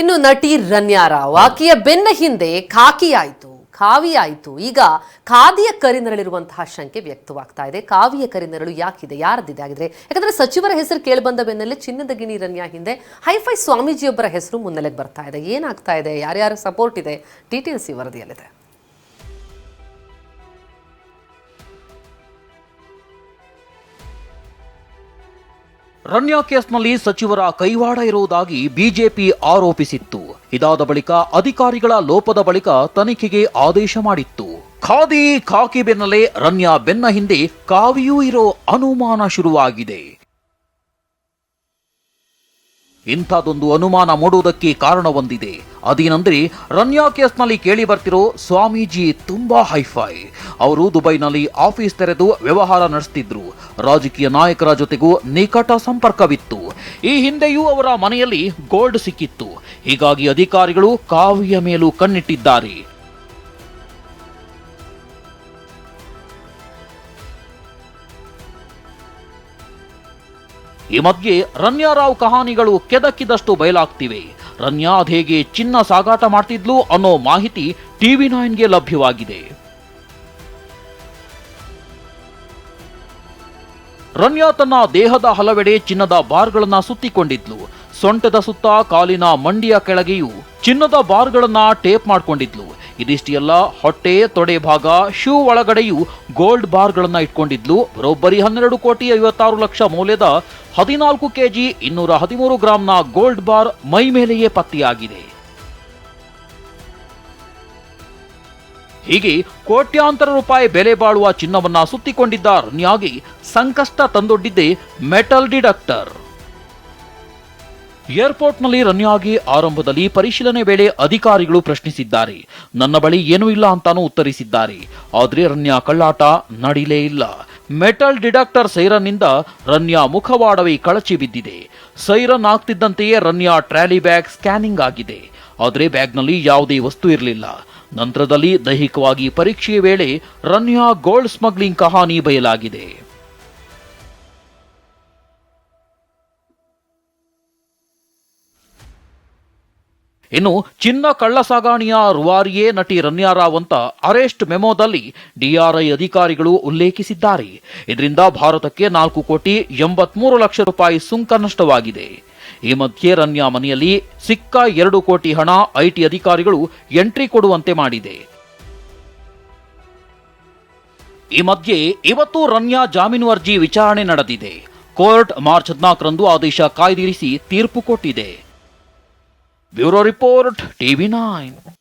ಇನ್ನು ನಟಿ ರನ್ಯಾ ರಾವ್, ಆಕೆಯ ಬೆನ್ನ ಹಿಂದೆ ಖಾಕಿಯಾಯಿತು ಆಯಿತು ಖಾವಿ ಆಯಿತು ಈಗ ಖಾದಿಯ ಕರಿನೆರಳಿರುವಂತಹ ಶಂಕೆ ವ್ಯಕ್ತವಾಗ್ತಾ ಇದೆ. ಕಾವಿಯ ಕರಿನೆರಳು ಯಾಕಿದೆ ಯಾರದಿದೆ ಆಗಿದ್ರೆ ಯಾಕಂದ್ರೆ ಸಚಿವರ ಹೆಸರು ಕೇಳಿಬಂದ ಬೆನ್ನಲ್ಲೇ ಚಿನ್ನದ ಗಿಣಿ ರನ್ಯ ಹಿಂದೆ ಹೈಫೈ ಸ್ವಾಮೀಜಿಯೊಬ್ಬರ ಹೆಸರು ಮುನ್ನೆಲೆಗೆ ಬರ್ತಾ ಇದೆ. ಏನಾಗ್ತಾ ಇದೆ? ಯಾರ್ಯಾರ ಸಪೋರ್ಟ್ ಇದೆ? ಡಿಟೇಲ್ಸ್ ಈ ವರದಿಯಲ್ಲಿದೆ. ರನ್ಯಾ ಕೇಸ್ನಲ್ಲಿ ಸಚಿವರ ಕೈವಾಡ ಇರುವುದಾಗಿ ಬಿಜೆಪಿ ಆರೋಪಿಸಿತ್ತು. ಇದಾದ ಬಳಿಕ ಅಧಿಕಾರಿಗಳ ಲೋಪದ ಬಳಿಕ ತನಿಖೆಗೆ ಆದೇಶ ಮಾಡಿತ್ತು. ಖಾದಿ ಖಾಕಿ ಬೆನ್ನಲ್ಲೇ ರಣ್ಯಾ ಬೆನ್ನ ಹಿಂದೆ ಕಾವಿಯೂ ಇರೋ ಅನುಮಾನ ಶುರುವಾಗಿದೆ. ಇಂಥದೊಂದು ಅನುಮಾನ ಮೂಡುವುದಕ್ಕೆ ಕಾರಣವೊಂದಿದೆ. ಅದೇನೆಂದರೆ, ರನ್ಯಾ ಕೇಸ್ನಲ್ಲಿ ಕೇಳಿ ಬರ್ತಿರೋ ಸ್ವಾಮೀಜಿ ತುಂಬಾ ಹೈಫೈ. ಅವರು ದುಬೈನಲ್ಲಿ ಆಫೀಸ್ ತೆರೆದು ವ್ಯವಹಾರ ನಡೆಸ್ತಿದ್ರು. ರಾಜಕೀಯ ನಾಯಕರ ಜೊತೆಗೂ ನಿಕಟ ಸಂಪರ್ಕವಿತ್ತು. ಈ ಹಿಂದೆಯೂ ಅವರ ಮನೆಯಲ್ಲಿ ಗೋಲ್ಡ್ ಸಿಕ್ಕಿತ್ತು. ಹೀಗಾಗಿ ಅಧಿಕಾರಿಗಳು ಕಾವಿಯ ಮೇಲೂ ಕಣ್ಣಿಟ್ಟಿದ್ದಾರೆ. ಈ ಮಧ್ಯೆ ರನ್ಯಾರಾವ್ ಕಹಾನಿಗಳು ಕೆದಕಿದಷ್ಟು ಬಯಲಾಗ್ತಿವೆ. ರನ್ಯಾ ಹೇಗೆ ಚಿನ್ನ ಸಾಗಾಟ ಮಾಡ್ತಿದ್ಲು ಅನ್ನೋ ಮಾಹಿತಿ ಟಿವಿ ನೈನ್ಗೆ ಲಭ್ಯವಾಗಿದೆ. ರನ್ಯಾ ತನ್ನ ದೇಹದ ಹಲವೆಡೆ ಚಿನ್ನದ ಬಾರ್ಗಳನ್ನ ಸುತ್ತಿಕೊಂಡಿದ್ಲು. ಸೊಂಟದ ಸುತ್ತ ಕಾಲಿನ ಮಂಡಿಯ ಕೆಳಗೆಯೂ ಚಿನ್ನದ ಬಾರ್ಗಳನ್ನ ಟೇಪ್ ಮಾಡಿಕೊಂಡಿದ್ಲು. ಇದಿಷ್ಟೆಲ್ಲ ಹೊಟ್ಟೆ, ತೊಡೆ ಭಾಗ, ಶೂ ಒಳಗಡೆಯೂ ಗೋಲ್ಡ್ ಬಾರ್ಗಳನ್ನ ಇಟ್ಕೊಂಡಿದ್ಲು. ಬರೋಬ್ಬರಿ ಹನ್ನೆರಡು ಕೋಟಿ ಐವತ್ತಾರು ಲಕ್ಷ ಮೌಲ್ಯದ ಹದಿನಾಲ್ಕು ಕೆಜಿ ಇನ್ನೂರ ಹದಿಮೂರು ಗ್ರಾಂನ ಗೋಲ್ಡ್ ಬಾರ್ ಮೈ ಮೇಲೆಯೇ ಪತ್ತೆಯಾಗಿದೆ. ಹೀಗೆ ಕೋಟ್ಯಾಂತರ ರೂಪಾಯಿ ಬೆಲೆ ಬಾಳುವ ಚಿನ್ನವನ್ನ ಸುತ್ತಿಕೊಂಡಿದ್ದ ರನ್ಯಾಗೆ ಸಂಕಷ್ಟ ತಂದೊಡ್ಡಿದ್ದೆ ಮೆಟಲ್ ಡಿಡಕ್ಟರ್. ಏರ್ಪೋರ್ಟ್ನಲ್ಲಿ ರನ್ಯಾಗೆ ಆರಂಭದಲ್ಲಿ ಪರಿಶೀಲನೆ ವೇಳೆ ಅಧಿಕಾರಿಗಳು ಪ್ರಶ್ನಿಸಿದ್ದಾರೆ. ನನ್ನ ಬಳಿ ಏನೂ ಇಲ್ಲ ಅಂತಾನೂ ಉತ್ತರಿಸಿದ್ದಾರೆ. ಆದರೆ ರನ್ಯಾ ಕಳ್ಳಾಟ ನಡೀಲೇ ಇಲ್ಲ. ಮೆಟಲ್ ಡಿಡಕ್ಟರ್ ಸೈರನ್ನಿಂದ ರನ್ಯಾ ಮುಖವಾಡವೇ ಕಳಚಿ ಬಿದ್ದಿದೆ. ಸೈರನ್ ಆಗ್ತಿದ್ದಂತೆಯೇ ರನ್ಯಾ ಟ್ರಾಲಿ ಬ್ಯಾಗ್ ಸ್ಕ್ಯಾನಿಂಗ್ ಆಗಿದೆ. ಆದರೆ ಬ್ಯಾಗ್ನಲ್ಲಿ ಯಾವುದೇ ವಸ್ತು ಇರಲಿಲ್ಲ. ನಂತರದಲ್ಲಿ ದೈಹಿಕವಾಗಿ ಪರೀಕ್ಷೆಯ ವೇಳೆ ರನ್ಯಾ ಗೋಲ್ಡ್ ಸ್ಮಗ್ಲಿಂಗ್ ಕಹಾನಿ ಬಯಲಾಗಿದೆ. ಇನ್ನು ಚಿನ್ನ ಕಳ್ಳ ಸಾಗಾಣಿಯ ರುವಾರಿಯೇ ನಟಿ ರನ್ಯಾ ರಾವ್ ಅಂತ ಅರೆಸ್ಟ್ ಮೆಮೋದಲ್ಲಿ ಡಿಆರ್ಐ ಅಧಿಕಾರಿಗಳು ಉಲ್ಲೇಖಿಸಿದ್ದಾರೆ. ಇದರಿಂದ ಭಾರತಕ್ಕೆ ನಾಲ್ಕು ಕೋಟಿ ಎಂಬತ್ಮೂರು ಲಕ್ಷ ರೂಪಾಯಿ ಸುಂಕ ನಷ್ಟವಾಗಿದೆ. ಈ ಮಧ್ಯೆ ರನ್ಯಾ ಮನೆಯಲ್ಲಿ ಸಿಕ್ಕ ಎರಡು ಕೋಟಿ ಹಣ ಐಟಿ ಅಧಿಕಾರಿಗಳು ಎಂಟ್ರಿ ಕೊಡುವಂತೆ ಮಾಡಿದೆ. ಈ ಮಧ್ಯೆ ಇವತ್ತು ರನ್ಯಾ ಜಾಮೀನು ಅರ್ಜಿ ವಿಚಾರಣೆ ನಡೆದಿದೆ. ಕೋರ್ಟ್ ಮಾರ್ಚ್ ಹದಿನಾಲ್ಕರಂದು ಆದೇಶ ಕಾಯ್ದಿರಿಸಿ ತೀರ್ಪು ಕೊಟ್ಟಿದೆ. Bureau report TV nine.